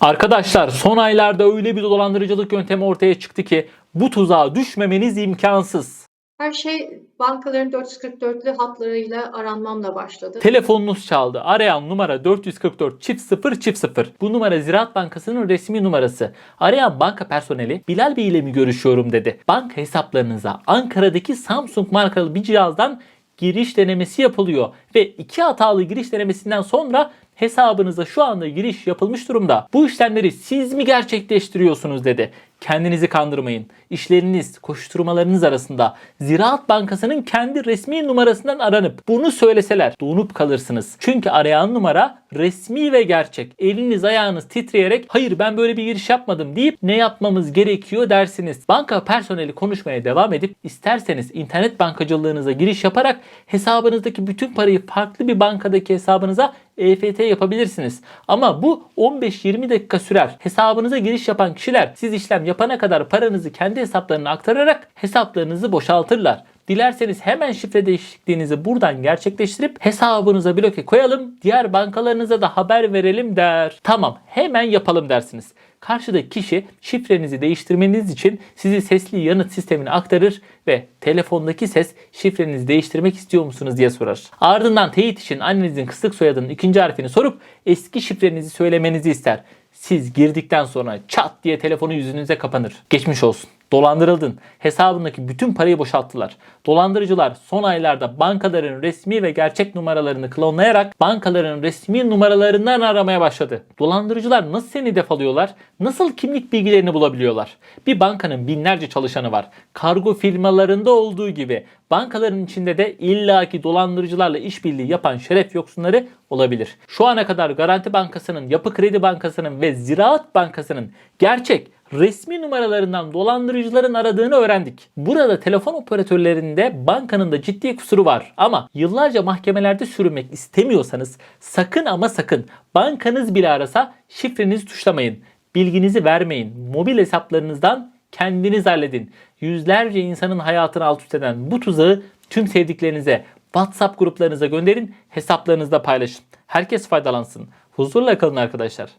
Arkadaşlar son aylarda öyle bir dolandırıcılık yöntemi ortaya çıktı ki bu tuzağa düşmemeniz imkansız. Her şey bankaların 444'lü hatlarıyla aranmamla başladı. Telefonunuz çaldı. Arayan numara 444 çift 0 çift 0. Bu numara Ziraat Bankası'nın resmi numarası. Arayan banka personeli Bilal Bey ile mi görüşüyorum dedi. Banka hesaplarınıza Ankara'daki Samsung markalı bir cihazdan giriş denemesi yapılıyor. Ve iki hatalı giriş denemesinden sonra hesabınıza şu anda giriş yapılmış durumda. Bu işlemleri siz mi gerçekleştiriyorsunuz dedi. Kendinizi kandırmayın. İşleriniz, koşturmalarınız arasında Ziraat Bankası'nın kendi resmi numarasından aranıp bunu söyleseler donup kalırsınız. Çünkü arayan numara resmi ve gerçek. Eliniz ayağınız titreyerek hayır ben böyle bir giriş yapmadım deyip ne yapmamız gerekiyor dersiniz. Banka personeli konuşmaya devam edip isterseniz internet bankacılığınıza giriş yaparak hesabınızdaki bütün parayı farklı bir bankadaki hesabınıza EFT yapabilirsiniz. Ama bu 15-20 dakika sürer. Hesabınıza giriş yapan kişiler siz işlem yapana kadar paranızı kendi hesaplarına aktararak hesaplarınızı boşaltırlar. Dilerseniz hemen şifre değişikliğinizi buradan gerçekleştirip hesabınıza bloke koyalım, diğer bankalarınıza da haber verelim der. Tamam hemen yapalım dersiniz. Karşıdaki kişi şifrenizi değiştirmeniz için sizi sesli yanıt sistemine aktarır ve telefondaki ses şifrenizi değiştirmek istiyor musunuz diye sorar. Ardından teyit için annenizin kısık soyadının ikinci harfini sorup eski şifrenizi söylemenizi ister. Siz girdikten sonra çat diye telefonu yüzünüze kapanır. Geçmiş olsun. Dolandırıldın. Hesabındaki bütün parayı boşalttılar. Dolandırıcılar son aylarda bankaların resmi ve gerçek numaralarını klonlayarak bankaların resmi numaralarından aramaya başladı. Dolandırıcılar nasıl seni hedef alıyorlar? Nasıl kimlik bilgilerini bulabiliyorlar? Bir bankanın binlerce çalışanı var. Kargo firmalarında olduğu gibi bankaların içinde de illaki dolandırıcılarla işbirliği yapan şeref yoksunları olabilir. Şu ana kadar Garanti Bankası'nın, Yapı Kredi Bankası'nın ve Ziraat Bankası'nın gerçek resmi numaralarından dolandırıcıların aradığını öğrendik. Burada telefon operatörlerinde bankanın da ciddi kusuru var. Ama yıllarca mahkemelerde sürünmek istemiyorsanız sakın ama sakın bankanız bile arasa şifrenizi tuşlamayın. Bilginizi vermeyin. Mobil hesaplarınızdan kendiniz halledin. Yüzlerce insanın hayatını alt üst eden bu tuzağı tüm sevdiklerinize, WhatsApp gruplarınıza gönderin, hesaplarınızda paylaşın. Herkes faydalansın. Huzurla kalın arkadaşlar.